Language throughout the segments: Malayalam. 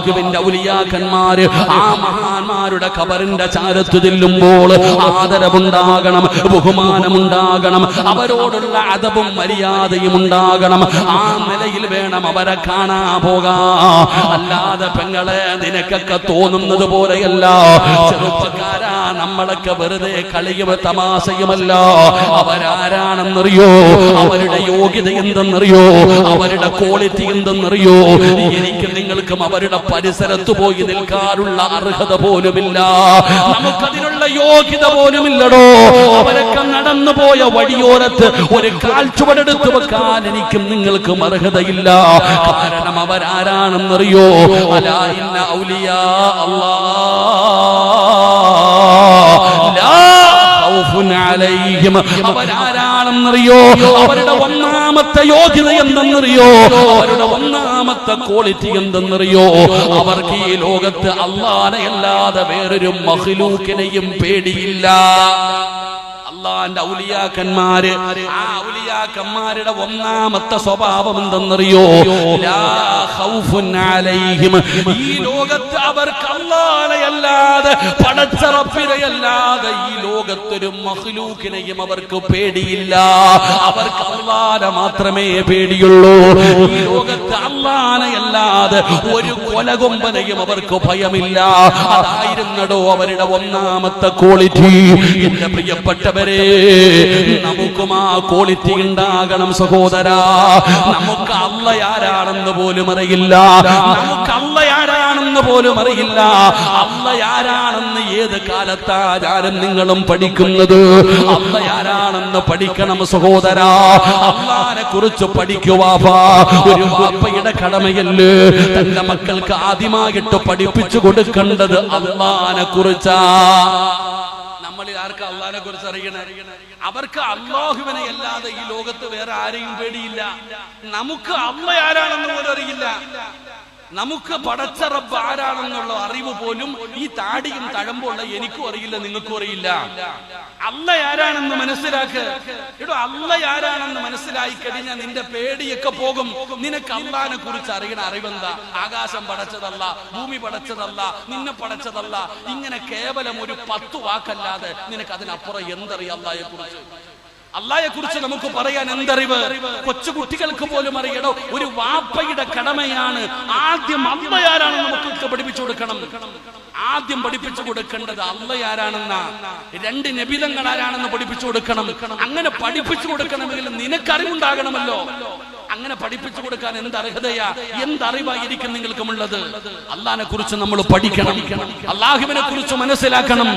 അള്ളാഹുവിന്റെ ഔലിയാക്കന്മാര് ആ മഹാന്മാരുടെ ഖബറിന്റെ ചാരത്ത് ചെല്ലുമ്പോൾ ആദരവുണ്ടാകണം ബഹുമാനമുണ്ടാകണം അവരോടുള്ള അതവും മര്യാദയും ഉണ്ടാകണം. ആ നിലയിൽ വേണം അവരെ കാണാ പോകാ. അല്ലാതെ പെങ്ങളെ നിനക്കൊക്കെ തോന്നുന്നത് പോലെയല്ല. ചെറുപ്പക്കാരാ നമ്മളൊക്കെ വെറുതെ കളിയും തമാശയുമല്ല. അവരാരാണെന്നറിയോ? അവരുടെ യോഗ്യത എന്തെന്നറിയോ? അവരുടെ ക്വാളിറ്റി എന്തെന്നറിയോ? എനിക്ക് നിങ്ങൾക്കും അവരുടെ പരിസരത്ത് പോയി നിൽക്കാനുള്ള അർഹത പോലുമില്ല. നമുക്കതിനുള്ള യോഗ്യത പോലുമില്ലടോ. അവരൊക്കെ നടന്നു പോയ വഴിയോരത്ത് ഒരു കാൽച്ചുവടെടുത്ത് വെക്കാൻ എനിക്കും നിങ്ങൾക്കും അർഹതയില്ല. കാരണം അവരാരാണെന്നറിയോ? അലാ ഔലിയാ അവരാരാണെന്നറിയോ? അവരുടെ ഒന്നാമത്തെ യോഗ്യത എന്തെന്നറിയോ? അവരുടെ ഒന്നാമത്തെ ക്വാളിറ്റി എന്തെന്നറിയോ? അവർക്ക് ഈ ലോകത്ത് അല്ലാതെ വേറൊരു മഹ്ലൂക്കിനെയും പേടിയില്ല. അള്ളാന്റെ ആ ഔലിയാക്കന്മാരുടെ ഒന്നാമത്തെ സ്വഭാവം എന്തെന്നറിയോ? ഖൗഫുൻ അലൈഹിം. ഈ ലോകത്ത് അവർക്ക് അല്ലാതെ പടച്ചറപ്പിനെയല്ലാതെ ഈ ലോകത്തൊരു മഹ്ലൂക്കിനെയും അവർക്ക് പേടിയില്ല. അവർക്ക് അള്ളാനെ മാത്രമേ പേടിയുള്ളൂ. ഈ ലോകത്ത് അള്ളാനെയല്ലാതെ ഒരു കൊലകൊമ്പനെയും അവർക്ക് ഭയമില്ല. അതായിരുന്നടോ അവരുടെ ഒന്നാമത്തെ ക്വാളിറ്റി. എന്റെ പ്രിയപ്പെട്ടവരെ നമുക്കും ആ ക്വാളിറ്റി ഉണ്ടാകണം സഹോദരാ. നമുക്ക് അല്ല ആരാണെന്ന് പോലും അറിയില്ല. നമുക്ക് അല്ല ആരാണെന്ന് പോലും അറിയില്ല. അല്ല ആരാണെന്ന് ഏത് കാലത്താ ഞാനും നിങ്ങളും പഠിക്കുന്നത്? അല്ല ആരാണെന്ന് പഠിക്കണം സഹോദര. അള്ളാനെ കുറിച്ച് പഠിക്കുവാ ഒരു കടമയല്ലേ? തന്റെ മക്കൾക്ക് ആദ്യമായിട്ട് പഠിപ്പിച്ചു കൊടുക്കേണ്ടത് അള്ളാനെ കുറിച്ചാ. നമ്മളിൽ ആർക്ക് അള്ളാനെ കുറിച്ച് അറിയണേ? അവർക്ക് അള്ളാഹുവിനെ അല്ലാതെ ഈ ലോകത്ത് വേറെ ആരെയും പേടിയില്ല. നമുക്ക് അമ്മ ആരാണെന്ന് പോലും അറിയില്ല. നമുക്ക് പടച്ച റബ്ബ് ആരാണെന്നുള്ള അറിവ് പോലും ഈ താടിയും തഴമ്പുള്ള എനിക്കും അറിയില്ല നിങ്ങൾക്കും അറിയില്ല. അല്ല ആരാണെന്ന് മനസ്സിലാക്ക്. എടോ അല്ല ആരാണെന്ന് മനസ്സിലായി കഴിഞ്ഞാൽ നിന്റെ പേടിയൊക്കെ പോകും. നിനക്ക് അള്ളാനെ കുറിച്ച് അറിയണ അറിവെന്താ? ആകാശം പടച്ചതല്ല ഭൂമി പടച്ചതല്ല നിന്നെ പടച്ചതല്ല. ഇങ്ങനെ കേവലം ഒരു പത്തു വാക്കല്ലാതെ നിനക്ക് അതിനപ്പുറം എന്തറിയാം അല്ലായെ കുറിച്ച്? അള്ളായെ കുറിച്ച് നമുക്ക് പറയാൻ എന്തറിവ്? കൊച്ചു കുട്ടികൾക്ക് പോലും അറിയണോ? ഒരു വാപ്പയുടെ കടമയാണ് ആദ്യം അമ്മയാരാണെന്ന് നമുക്ക് പഠിപ്പിച്ചു കൊടുക്കണം. ആദ്യം പഠിപ്പിച്ചു കൊടുക്കേണ്ടത് അള്ളയാരാണെന്ന രണ്ട് നബിതങ്ങൾ ആരാണെന്ന് പഠിപ്പിച്ചു കൊടുക്കണം. അങ്ങനെ പഠിപ്പിച്ചു കൊടുക്കണമെങ്കിൽ നിനക്കറിവുണ്ടാകണമല്ലോ അങ്ങനെ പഠിപ്പിച്ചു കൊടുക്കാൻ എന്ത് അർഹതയാ? എന്ത് അറിവായിരിക്കും നിങ്ങൾക്കുമുള്ളത്? അള്ളാഹിനെ കുറിച്ച് നമ്മൾ പഠിക്കണം. അള്ളാഹുവിനെ കുറിച്ച് മനസ്സിലാക്കണം.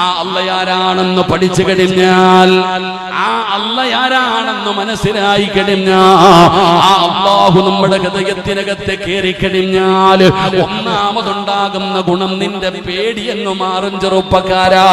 ആ അള്ളയാരാണെന്ന് പഠിച്ചു കഴിഞ്ഞാൽ ആ അള്ളയാരാണെന്ന് മനസ്സിലായി കഴിഞ്ഞാൽ ആ അള്ളാഹു നമ്മുടെ ഹൃദയത്തിനകത്ത് കയറി കഴിഞ്ഞാൽ ഒന്നാമതുണ്ടാകുന്ന ഗുണം നിന്റെ പേടിയെന്ന് മാറും ചെറുപ്പക്കാരാ.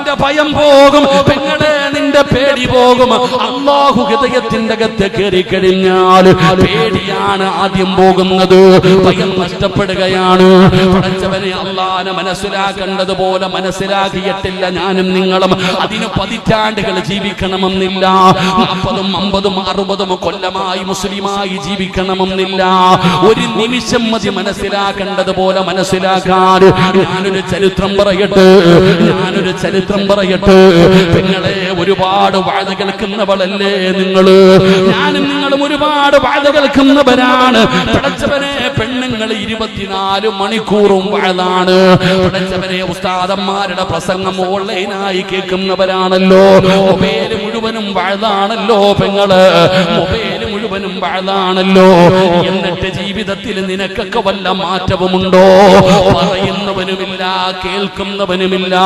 നിന്റെ ഭയം പോകും പെങ്ങളെ നിന്റെ പേടി പോകും. അള്ളാഹു ഹൃദയത്തിന്റെ അകത്ത് കയറി കഴിഞ്ഞാൽ പേടിയാണ് ആദ്യം പോകുന്നത്. ഭയം നഷ്ടപ്പെടുകയാണ്. പടച്ചവനെ അള്ളാനെ മനസ്സിലാക്കേണ്ടതുപോലെ മനസ്സിലാക്കിയിട്ടില്ല ഞാനും നിങ്ങളും. അതിന് പതിറ്റാണ്ടുകൾ ജീവിക്കണമെന്നില്ല. നാൽപ്പതും അമ്പതും അറുപതും കൊല്ലമായി മുസ്ലിമായി ജീവിക്കണമെന്നില്ല. ഒരു നിമിഷം മതി മനസ്സിലാക്കേണ്ടതുപോലെ മനസ്സിലാക്കാൻ. ഞാനൊരു ചരിത്രം പറയട്ടെ. ഞാനൊരു ചരിത്രം പറയട്ടെ. നിങ്ങളെ ഒരുപാട് വാഴ കേൾക്കുന്നവളല്ലേ നിങ്ങൾ ഞാനും നിങ്ങളും ഒരുപാട് വാഴ കേൾക്കുന്നവരാണ്. പടച്ചവനെ പെണ്ണുങ്ങൾ ഇരുപത്തിനാല് മണിക്കൂറും വാഴാണ് പടച്ചവനെ ഉസ്താദന്മാരുടെ പ്രസംഗം ഓൺലൈനായി കേൾക്കുന്നവരാണല്ലോ. മൊബൈൽ മുഴുവനും വാഴാണല്ലോ പെങ്ങൾ. മൊബൈൽ മുഴുവനും വാഴാണല്ലോ എന്നിട്ട് ജീവിതത്തിൽ നിനക്കൊക്കെ വല്ല മാറ്റവുമുണ്ടോ? പറയുന്നവനുമില്ല കേൾക്കുന്നവനുമില്ല.